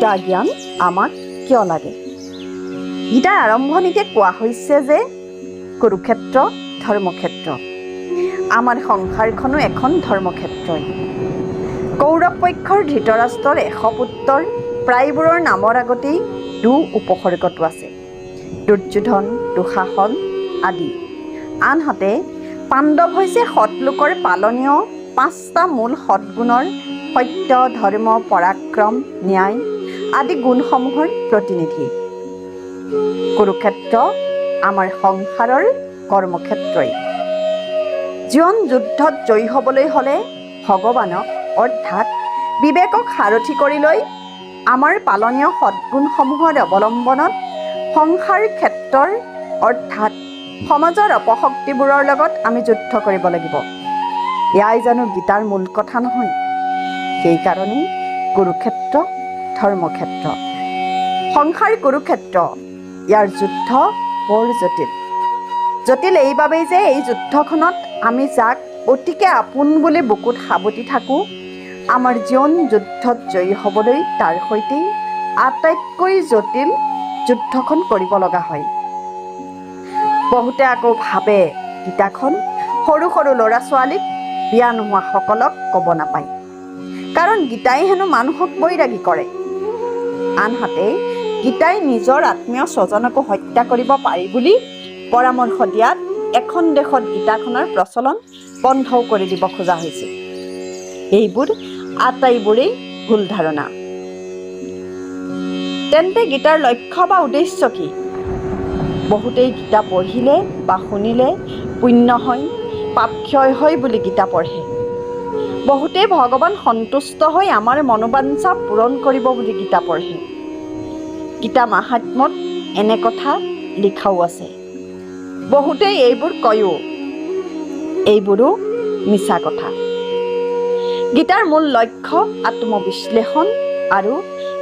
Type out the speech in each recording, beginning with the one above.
গীতা জ্ঞান আমাক কিয় লাগে? গীতাৰ আৰম্ভণিতে কোৱা হৈছে যে কুৰুক্ষেত্ৰ ধৰ্মক্ষেত্ৰ। আমাৰ সংসাৰখনো এখন ধৰ্মক্ষেত্ৰই। কৌৰৱ পক্ষৰ ধৃতৰাষ্ট্ৰৰ এশ পুত্ৰৰ প্ৰায়বোৰৰ নামৰ আগতেই দু উপসৰ্গটো আছে। দুৰ্যোধন দুঃশাসন আদি। আনহাতে পাণ্ডৱ হৈছে সৎলোকৰ পালনীয় পাঁচটা মূল সৎগুণৰ সত্য ধৰ্ম পৰাক্ৰম ন্যায় আদি গুণসমূহৰ প্ৰতিনিধি। কুৰুক্ষেত্ৰ আমাৰ সংসাৰৰ কৰ্মক্ষেত্ৰই। জীৱন যুদ্ধত জয়ী হ'বলৈ হ'লে ভগৱানক অৰ্থাৎ বিবেকক সাৰথি কৰি লৈ আমাৰ পালনীয় সদ্গুণসমূহৰ অৱলম্বনত সংসাৰ ক্ষেত্ৰৰ অৰ্থাৎ সমাজৰ অপশক্তিবোৰৰ লগত আমি যুদ্ধ কৰিব লাগিব। এয়াই জানো গীতাৰ মূল কথা নহয়। সেইকাৰণেই কুৰুক্ষেত্ৰ ধৰ্মক্ষেত্ৰ সংসাৰ কুৰুক্ষেত্ৰ ইয়াৰ যুদ্ধ বৰ জটিল। জটিল এইবাবেই যে এই যুদ্ধখনত আমি যাক অতিকে আপোন বুলি বুকুত সাৱটি থাকোঁ আমাৰ জীৱন যুদ্ধত জয়ী হ'বলৈ তাৰ সৈতে আটাইতকৈ জটিল যুদ্ধখন কৰিব লগা হয়। বহুতে আকৌ ভাবে গীতাখন সৰু সৰু ল'ৰা ছোৱালীক বিয়া নোহোৱাসকলক ক'ব নাপায়। কাৰণ গীতাই হেনো মানুহক বৈৰাগী কৰে। আনহাতে গীতাই নিজৰ আত্মীয় স্বজনকো হত্যা কৰিব পাৰি বুলি পৰামৰ্শ দিয়াত এখন দেশত গীতাখনৰ প্ৰচলন বন্ধও কৰি দিব খোজা হৈছে। এইবোৰ আটাইবোৰেই ভুল ধাৰণা। তেন্তে গীতাৰ লক্ষ্য বা উদ্দেশ্য কি? বহুতেই গীতা পঢ়িলে বা শুনিলে পুণ্য হয় পাপ ক্ষয় হয় বুলি গীতা পঢ়ে। বহুতেই ভগৱান সন্তুষ্ট হৈ আমাৰ মনোবাঞ্ছা পূৰণ কৰিব বুলি গীতা পঢ়ে। গীতা মাহাত্মত এনে কথা লিখাও আছে। বহুতেই এইবোৰ কয়ো। এইবোৰো মিছা কথা। গীতাৰ মূল লক্ষ্য আত্মবিশ্লেষণ আৰু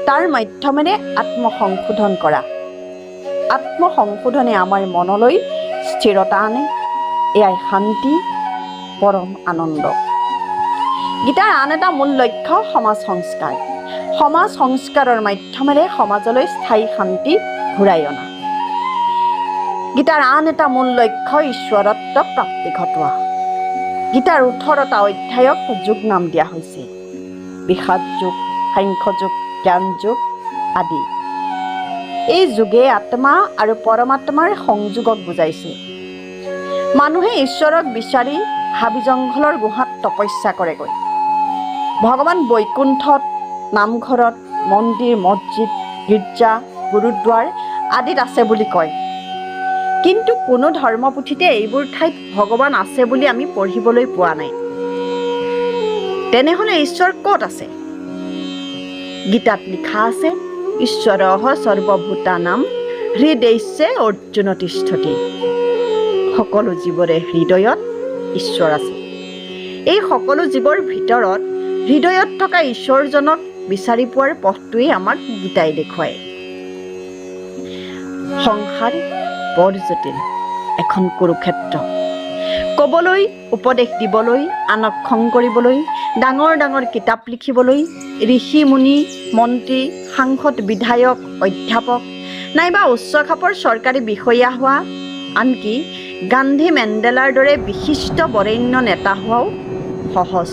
তাৰ মাধ্যমেৰে আত্মসংশোধন কৰা। আত্মসংশোধনে আমাৰ মনলৈ স্থিৰতা আনে, এয়াই শান্তি, পৰম আনন্দ। গীতাৰ আন এটা মূল লক্ষ্য সমাজ সংস্কাৰ। সমাজ সংস্কাৰৰ মাধ্যমেৰে সমাজলৈ স্থায়ী শান্তি ঘূৰাই অনা। গীতাৰ আন এটা মূল লক্ষ্য ঈশ্বৰত্ব প্ৰাপ্তি ঘটোৱা। গীতাৰ ওঠৰটা অধ্যায়ক যুগ নাম দিয়া হৈছে। বিষাদ যুগ সাংখ্যযুগ জ্ঞান যুগ আদি। এই যুগে আত্মা আৰু পৰমাত্মাৰ সংযোগক বুজাইছে। মানুহে ঈশ্বৰক বিচাৰি হাবি জংঘলৰ গুহাত তপস্যা কৰেগৈ। ভগৱান বৈকুণ্ঠত নামঘৰত মন্দিৰ মছজিদ গীৰ্জা গুৰুদ্বাৰ আদিত আছে বুলি কয়। কিন্তু কোনো ধৰ্মপুথিতে এইবোৰ ঠাইত ভগৱান আছে বুলি আমি পঢ়িবলৈ পোৱা নাই। তেনেহ'লে ঈশ্বৰ ক'ত আছে? গীতাত লিখা আছে ঈশ্বৰ সৰ্বভূতানাম হৃদয়ছে অৰ্জুন তিষ্ঠতি। সকলো জীৱৰে হৃদয়ত ঈশ্বৰ আছে। এই সকলো জীৱৰ ভিতৰত হৃদয়ত থকা ঈশ্বৰজনক বিচাৰি পোৱাৰ পথটোৱেই আমাক গীতাই দেখুৱায়। সংসাৰ বৰ জটিল, এখন কুৰুক্ষেত্ৰ। ক'বলৈ, উপদেশ দিবলৈ, আনক খং কৰিবলৈ, ডাঙৰ ডাঙৰ কিতাপ লিখিবলৈ, ঋষি, মুনি, মন্ত্ৰী, সাংসদ, বিধায়ক, অধ্যাপক, নাইবা উচ্চ খাপৰ চৰকাৰী বিষয়া হোৱা, আনকি গান্ধী মেণ্ডেলাৰ দৰে বিশিষ্ট বৰেণ্য নেতা হোৱাও সহজ।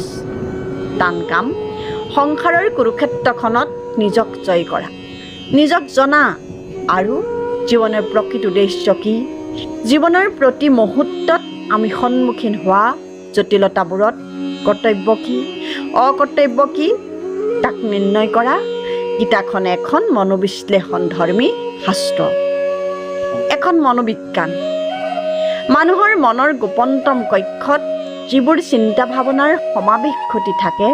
টান কাম সংসাৰৰ কুৰুক্ষেত্ৰখনত নিজক জয় কৰা। নিজক জনা আৰু জীৱনৰ প্ৰকৃত উদ্দেশ্য কি? জীৱনৰ প্ৰতি মুহূৰ্তত আমি সন্মুখীন হোৱা জটিলতাবোৰত কৰ্তব্য কি? অকৰ্তব্য কি? তাক নিৰ্ণয় কৰা। গীতাখন এখন মনোবিশ্লেষণ ধৰ্মী শাস্ত্ৰ। এখন মনোবিজ্ঞান। মানুহৰ মনৰ গোপনতম কক্ষত যিবোৰ চিন্তা ভাৱনাৰ সমাৱেশ ঘটি থাকে,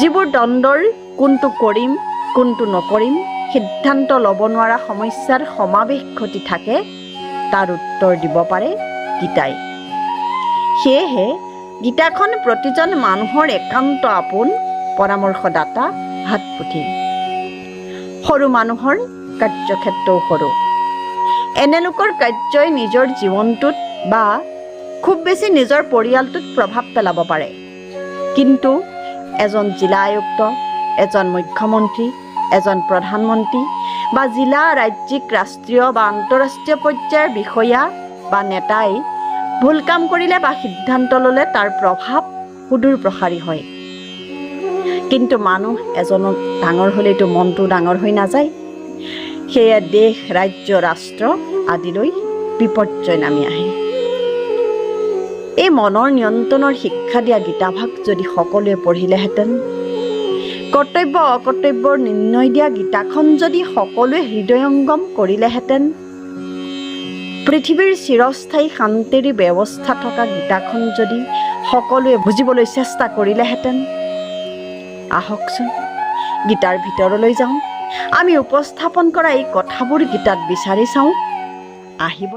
যিবোৰ দ্বন্দ্বৰ কোনটো কৰিম, কোনটো নকৰিম, সিদ্ধান্ত ল'ব নোৱাৰা সমস্যাৰ সমাৱেশ ঘটি থাকে, তাৰ উত্তৰ দিব পাৰে গীতাই। সেয়েহে, গীতাখন প্ৰতিজন মানুহৰ একান্ত আপোন, পৰামৰ্শদাতা হাত পুথি সৰু মানুহৰ কাৰ্যক্ষেত্ৰও সৰু। এনে লোকৰ কাৰ্যই নিজৰ জীৱনটোত বা খুব বেছি নিজৰ পৰিয়ালটোত প্ৰভাৱ পেলাব পাৰে। কিন্তু এজন জিলা আয়ুক্ত, এজন মুখ্যমন্ত্ৰী, এজন প্ৰধানমন্ত্ৰী বা জিলা ৰাজ্যিক, ৰাষ্ট্ৰীয় বা আন্তঃৰাষ্ট্ৰীয় পৰ্যায়ৰ বিষয়া বা নেতাই ভুল কাম কৰিলে বা সিদ্ধান্ত ল'লে তাৰ প্ৰভাৱ সুদূৰ প্ৰসাৰী হয়। কিন্তু মানুহ এজনৰ ডাঙৰ হ'লেতো মনটো ডাঙৰ হৈ নাযায়। সেয়ে দেশ, ৰাজ্য, ৰাষ্ট্ৰ আদিলৈ বিপৰ্যয় নামি আহে। এই মনৰ নিয়ন্ত্ৰণৰ শিক্ষা দিয়া গীতাভাগ যদি সকলোৱে পঢ়িলেহেঁতেন। কৰ্তব্য অকৰ্তব্যৰ নিৰ্ণয় দিয়া গীতাখন যদি সকলোৱে হৃদয়ংগম কৰিলেহেঁতেন। পৃথিৱীৰ চিৰস্থায়ী শান্তিৰ ব্যৱস্থা থকা গীতাখন যদি সকলোৱে বুজিবলৈ চেষ্টা কৰিলেহেঁতেন। আহকচোন গীতাৰ ভিতৰলৈ যাওঁ। আমি উপস্থাপন কৰা এই কথাবোৰ গীতাত বিচাৰি চাওঁ। আহিব